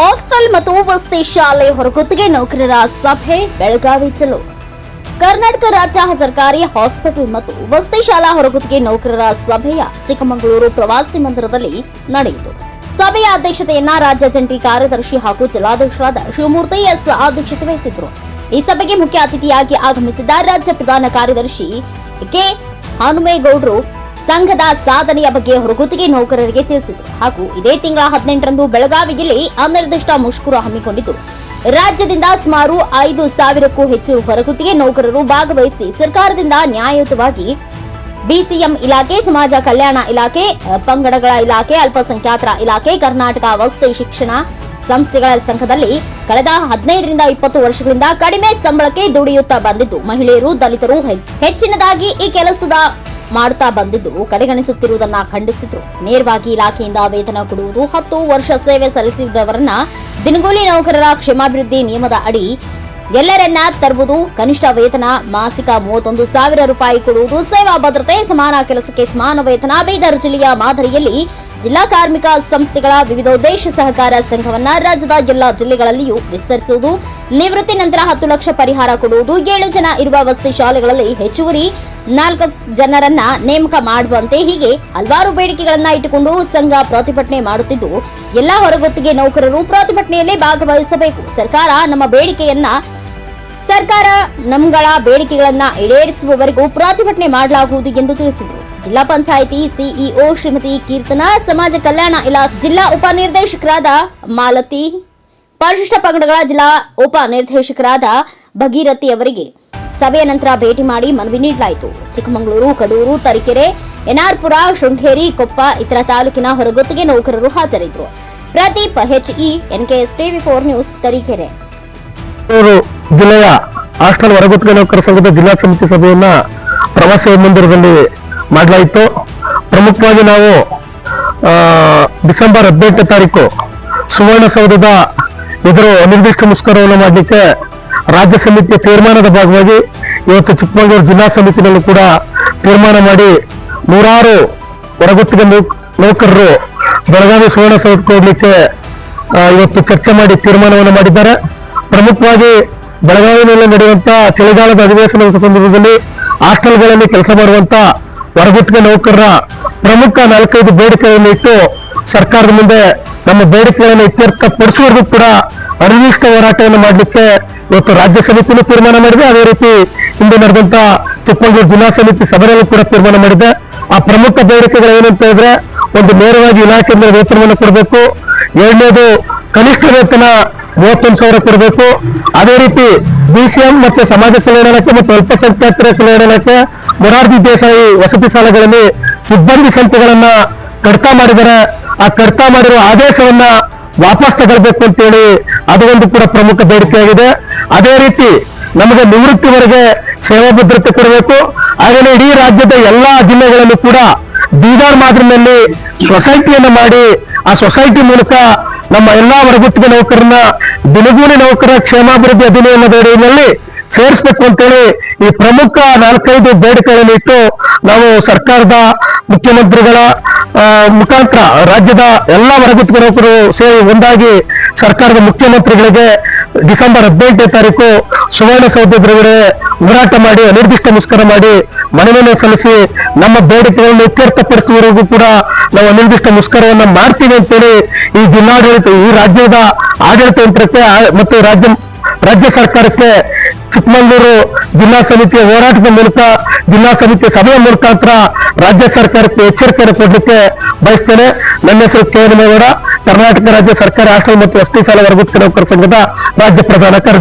Hostel ಮತ್ತು ವಸತಿ ಶಾಲೆ ಹೊರಗುತ್ತಿಗೆ ನೌಕರರ ಸಭೆ, ಬೆಳಗಾವಿ ಚಲೋ ಕರ್ನಾಟಕ ರಾಜ್ಯ ಸರ್ಕಾರಿ ಹಾಸ್ಪಿಟಲ್ ಮತ್ತು ವಸತಿ ಶಾಲಾ ಹೊರಗುತ್ತಿಗೆ ನೌಕರರ ಸಭೆಯ ಚಿಕ್ಕಮಗಳೂರು ಪ್ರವಾಸಿ ಮಂದಿರದಲ್ಲಿ ನಡೆಯಿತು. ಸಭೆಯ ಅಧ್ಯಕ್ಷತೆಯನ್ನ ರಾಜ್ಯ ಜಂಟಿ ಕಾರ್ಯದರ್ಶಿ ಹಾಗೂ ಜಿಲ್ಲಾಧ್ಯಕ್ಷರಾದ ಶಿವಮೂರ್ತಿ ಎಸ್ ಅಧ್ಯಕ್ಷತೆ ವಹಿಸಿದ್ರು ಈ ಸಭೆಗೆ ಮುಖ್ಯ ಅತಿಥಿಯಾಗಿ ಆಗಮಿಸಿದ ರಾಜ್ಯ ಪ್ರಧಾನ ಕಾರ್ಯದರ್ಶಿ ಕೆ. ಹನುಮೇಗೌಡರು ಸಂಘದ ಸಾಧನೆಯ ಬಗ್ಗೆ ಹೊರಗುತ್ತಿಗೆ ನೌಕರರಿಗೆ ತಿಳಿಸಿದರು ಹಾಗೂ ಇದೇ ತಿಂಗಳ ಹದಿನೆಂಟರಂದು ಬೆಳಗಾವಿಯಲ್ಲಿ ಅನಿರ್ದಿಷ್ಟ ಮುಷ್ಕರ ಹಮ್ಮಿಕೊಂಡಿದ್ದು. ರಾಜ್ಯದಿಂದ ಸುಮಾರು ಐದು ಸಾವಿರಕ್ಕೂ ಹೆಚ್ಚು ಹೊರಗುತ್ತಿಗೆ ನೌಕರರು ಭಾಗವಹಿಸಿ ಸರ್ಕಾರದಿಂದ ನ್ಯಾಯಯುತವಾಗಿ ಬಿಸಿಎಂ ಇಲಾಖೆ, ಸಮಾಜ ಕಲ್ಯಾಣ ಇಲಾಖೆ ಪಂಗಡಗಳ ಇಲಾಖೆ, ಅಲ್ಪಸಂಖ್ಯಾತರ ಇಲಾಖೆ, ಕರ್ನಾಟಕ ವಸತಿ ಶಿಕ್ಷಣ ಸಂಸ್ಥೆಗಳ ಸಂಘದಲ್ಲಿ ಕಳೆದ ಹದಿನೈದರಿಂದ ಇಪ್ಪತ್ತು ವರ್ಷಗಳಿಂದ ಕಡಿಮೆ ಸಂಬಳಕ್ಕೆ ದುಡಿಯುತ್ತಾ ಬಂದಿದ್ದು. ಮಹಿಳೆಯರು, ದಲಿತರು ಹೆಚ್ಚಿನದಾಗಿ ಈ ಕೆಲಸದ ಮಾಡುತ್ತಾ ಬಂದಿದ್ದು, ಕಡೆಗಣಿಸುತ್ತಿರುವುದನ್ನ ಖಂಡಿಸಿದ್ರು. ನೇರವಾಗಿ ಇಲಾಖೆಯಿಂದ ವೇತನ ಕೊಡುವುದು ಹತ್ತು ವರ್ಷ ಸೇವೆ ಸಲ್ಲಿಸಿದವರನ್ನ ದಿನಗೂಲಿ ನೌಕರರ ಕ್ಷೇಮಾಭಿವೃದ್ಧಿ ನಿಯಮದ ಅಡಿ ಎಲ್ಲರನ್ನ ತರುವುದು, ಕನಿಷ್ಠ ವೇತನ, ಮಾಸಿಕ ಮೂವತ್ತೊಂದು ಸಾವಿರ ರೂಪಾಯಿ ಕೊಡುವುದು, ಸೇವಾ ಭದ್ರತೆ, ಸಮಾನ ಕೆಲಸಕ್ಕೆ ಸಮಾನ ವೇತನ, ಬೀದರ್ ಜಿಲ್ಲೆಯ ಮಾದರಿಯಲ್ಲಿ ಜಿಲ್ಲಾ ಕಾರ್ಮಿಕ ಸಂಸ್ಥೆಗಳ ವಿವಿಧೋದ್ದೇಶ ಸಹಕಾರ ಸಂಘವನ್ನ ರಾಜ್ಯದ ಎಲ್ಲಾ ಜಿಲ್ಲೆಗಳಲ್ಲಿಯೂ ವಿಸ್ತರಿಸುವುದು ನಿವೃತ್ತಿ ನಂತರ ಹತ್ತು ಲಕ್ಷ ಪರಿಹಾರ ಕೊಡುವುದು. ಏಳು ಜನ ಇರುವ ವಸತಿ ಶಾಲೆಗಳಲ್ಲಿ ಹೆಚ್ಚುವರಿ ನಾಲ್ಕು ಜನರನ್ನ ನೇಮಕ ಮಾಡುವಂತೆ ಹೀಗೆ ಹಲವಾರು ಬೇಡಿಕೆಗಳನ್ನ ಇಟ್ಟುಕೊಂಡು ಸಂಘ ಪ್ರತಿಭಟನೆ ಮಾಡುತ್ತಿದ್ದು, ಎಲ್ಲಾ ಹೊರಗುತ್ತಿಗೆ ನೌಕರರು ಪ್ರತಿಭಟನೆಯಲ್ಲಿ ಭಾಗವಹಿಸಬೇಕು. ಸರ್ಕಾರ ನಮ್ಮ ಬೇಡಿಕೆಯನ್ನ, ಸರ್ಕಾರ ನಮ್ಗಳ ಬೇಡಿಕೆಗಳನ್ನ ಈಡೇರಿಸುವವರೆಗೂ ಪ್ರತಿಭಟನೆ ಮಾಡಲಾಗುವುದು ಎಂದು ತಿಳಿಸಿದರು. ಜಿಲ್ಲಾ ಪಂಚಾಯಿತಿ ಸಿಇಒ ಶ್ರೀಮತಿ ಕೀರ್ತನಾ, ಸಮಾಜ ಕಲ್ಯಾಣ ಇಲಾಖೆ ಜಿಲ್ಲಾ ಉಪನಿರ್ದೇಶಕರಾದ ಮಾಲತಿ ಪರಿಶಿಷ್ಟ ಪಂಗಡಗಳ ಜಿಲ್ಲಾ ಉಪ ನಿರ್ದೇಶಕರಾದ ಭಗೀರಥಿ ಅವರಿಗೆ ಸಭೆಯ ನಂತರ ಭೇಟಿ ಮಾಡಿ ಮನವಿ ನೀಡಲಾಯಿತು. ಚಿಕ್ಕಮಗಳೂರು, ಕಡೂರು, ತರೀಕೆರೆ, ಎನ್ಆರ್ಪುರ, ಶೃಂಗೇರಿ, ಕೊಪ್ಪ, ಇತರ ತಾಲೂಕಿನ ಹೊರಗುತ್ತಿಗೆ ನೌಕರರು ಹಾಜರಿದ್ದರು. Pradeep HE, NKS TV four news, Tarikere. ಜಿಲ್ಲೆಯ ಹಾಸ್ಟೆಲ್ ಹೊರಗುತ್ತಿಗೆ ನೌಕರ ಸಂಘದ ಜಿಲ್ಲಾ ಸಮಿತಿ ಸಭೆಯನ್ನ ಪ್ರವಾಸಿ ಮಂದಿರದಲ್ಲಿ ಮಾಡಲಾಯಿತು. ಪ್ರಮುಖವಾಗಿ ನಾವು ಡಿಸೆಂಬರ್ ಹದಿನೆಂಟನೇ ತಾರೀಕು ಸುವರ್ಣಸೌಧದ ಎದುರು ಅನಿರ್ದಿಷ್ಟ ಮುಷ್ಕರವನ್ನು ಮಾಡಲಿಕ್ಕೆ ರಾಜ್ಯ ಸಮಿತಿಯ ತೀರ್ಮಾನದ ಭಾಗವಾಗಿ ಇವತ್ತು ಚಿಕ್ಕಮಗಳೂರು ಜಿಲ್ಲಾ ಸಮಿತಿನಲ್ಲೂ ಕೂಡ ತೀರ್ಮಾನ ಮಾಡಿ ನೂರಾರು ಹೊರಗುತ್ತಿಗೆ ನೌಕ್- ನೌಕರರು ಬೆಳಗಾವಿ ಸುವರ್ಣಸೌಧ ಕೊಡಲಿಕ್ಕೆ ಇವತ್ತು ಚರ್ಚೆ ಮಾಡಿ ತೀರ್ಮಾನವನ್ನು ಮಾಡಿದ್ದಾರೆ. ಪ್ರಮುಖವಾಗಿ ಬೆಳಗಾವಿನಲ್ಲಿ ನಡೆಯುವಂತ ಚಳಿಗಾಲದ ಅಧಿವೇಶನದ ಸಂದರ್ಭದಲ್ಲಿ ಹಾಸ್ಟೆಲ್ಗಳಲ್ಲಿ ಕೆಲಸ ಮಾಡುವಂತ ಹೊರಗುತ್ತಿಗೆ ನೌಕರರ ಪ್ರಮುಖ ನಾಲ್ಕೈದು ಬೇಡಿಕೆಗಳನ್ನು ಇಟ್ಟು ಸರ್ಕಾರದ ಮುಂದೆ ನಮ್ಮ ಬೇಡಿಕೆಗಳನ್ನು ಇತ್ಯರ್ಥಪಡಿಸುವವರೆಗೂ ಕೂಡ ಅನಿರ್ದಿಷ್ಟ ಹೋರಾಟವನ್ನು ಮಾಡಲಿಕ್ಕೆ ಇವತ್ತು ರಾಜ್ಯ ಸಮಿತಿನೂ ತೀರ್ಮಾನ ಮಾಡಿದೆ. ಅದೇ ರೀತಿ ಇಂದು ನಡೆದಂತ ಚಿಕ್ಕಮಗಳೂರು ಜಿಲ್ಲಾ ಸಮಿತಿ ಸಭೆಯಲ್ಲೂ ಕೂಡ ತೀರ್ಮಾನ ಮಾಡಿದೆ. ಆ ಪ್ರಮುಖ ಬೇಡಿಕೆಗಳು ಏನಂತ ಹೇಳಿದ್ರೆ ಒಂದು ನೇರವಾಗಿ ಇಲಾಖೆಯಿಂದ ವೇತನವನ್ನು ಕೊಡಬೇಕು. ಎರಡನೇದು ಕನಿಷ್ಠ ವೇತನ ಮೂವತ್ತೊಂದು ಸಾವಿರ ಕೊಡಬೇಕು. ಅದೇ ರೀತಿ ಬಿಸಿಎಂ ಮತ್ತೆ ಸಮಾಜ ಕಲ್ಯಾಣ ಇಲಾಖೆ ಮತ್ತು ಅಲ್ಪಸಂಖ್ಯಾತರ ಕಲ್ಯಾಣ ಇಲಾಖೆ, ಮೊರಾರ್ಜಿ ದೇಸಾಯಿ ವಸತಿ ಶಾಲೆಗಳಲ್ಲಿ ಸಿಬ್ಬಂದಿ ಸಂಖ್ಯೆಗಳನ್ನ ಕಡಿತ ಮಾಡಿದರೆ ಆ ಕರ್ತ ಮಾಡಿರುವ ಆದೇಶವನ್ನ ವಾಪಸ್ ತಗೊಳ್ಬೇಕು ಅಂತೇಳಿ ಅದು ಒಂದು ಕೂಡ ಪ್ರಮುಖ ಬೇಡಿಕೆಯಾಗಿದೆ. ಅದೇ ರೀತಿ ನಮಗೆ ನಿವೃತ್ತಿವರೆಗೆ ಸೇವಾ ಭದ್ರತೆ ಕೊಡಬೇಕು. ಹಾಗೆಯೇ ಇಡೀ ರಾಜ್ಯದ ಎಲ್ಲಾ ಜಿಲ್ಲೆಗಳಲ್ಲೂ ಕೂಡ ಬೀದಾರ್ ಮಾದರಿನಲ್ಲಿ ಸೊಸೈಟಿಯನ್ನು ಮಾಡಿ ಆ ಸೊಸೈಟಿ ಮೂಲಕ ನಮ್ಮ ಎಲ್ಲಾ ವರ್ಗುತ್ತಿಗೆ ನೌಕರನ್ನ ದಿನಗೂಲಿ ನೌಕರ ಕ್ಷೇಮಾಭಿವೃದ್ಧಿ ಅಧಿನಿಯಮದ ಅಡಿಯಲ್ಲಿ ಸೇರಿಸಬೇಕು ಅಂತೇಳಿ ಈ ಪ್ರಮುಖ ನಾಲ್ಕೈದು ಬೇಡಿಕೆಗಳನ್ನು ಇಟ್ಟು ನಾವು ಸರ್ಕಾರದ ಮುಖ್ಯಮಂತ್ರಿಗಳ ಮುಖಾಂತರ ರಾಜ್ಯದ ಎಲ್ಲ ನೌಕರರು ಸೇರಿ ಒಂದಾಗಿ ಸರ್ಕಾರದ ಮುಖ್ಯಮಂತ್ರಿಗಳಿಗೆ ಡಿಸೆಂಬರ್ ಹದಿನೆಂಟನೇ ತಾರೀಕು ಸುವರ್ಣಸೌಧ ಎದುರುಗಡೆ ಹೋರಾಟ ಮಾಡಿ ಅನಿರ್ದಿಷ್ಟ ಮುಷ್ಕರ ಮಾಡಿ ಮನವಿಯನ್ನು ಸಲ್ಲಿಸಿ ನಮ್ಮ ಬೇಡಿಕೆಗಳನ್ನು ಇತ್ಯರ್ಥಪಡಿಸುವವರೆಗೂ ಕೂಡ ನಾವು ಅನಿರ್ದಿಷ್ಟ ಮುಷ್ಕರವನ್ನು ಮಾಡ್ತೀವಿ ಅಂತೇಳಿ ಈ ಜಿಲ್ಲಾಡಳಿತ, ಈ ರಾಜ್ಯದ ಆಡಳಿತ ಯಂತ್ರಕ್ಕೆ ಮತ್ತು ರಾಜ್ಯ ರಾಜ್ಯ ಸರ್ಕಾರಕ್ಕೆ ಚಿಕ್ಕಮಗಳೂರು ಜಿಲ್ಲಾ ಸಮಿತಿಯ ಹೋರಾಟದ ಮೂಲಕ, ಜಿಲ್ಲಾ ಸಮಿತಿಯ ಸಭೆಯ ಮುಖಾಂತರ ರಾಜ್ಯ ಸರ್ಕಾರಕ್ಕೆ ಎಚ್ಚರಿಕೆಯನ್ನು ಕೊಡಲಿಕ್ಕೆ ಬಯಸ್ತೇನೆ. ನನ್ನ ಹೆಸರು ಕೆ ಕರ್ನಾಟಕ ರಾಜ್ಯ ಸರ್ಕಾರ ಆಶ್ರಯ ಮತ್ತು ವಸತಿ ಸಾಲ ನೌಕರ ಸಂಘದ ರಾಜ್ಯ ಪ್ರಧಾನ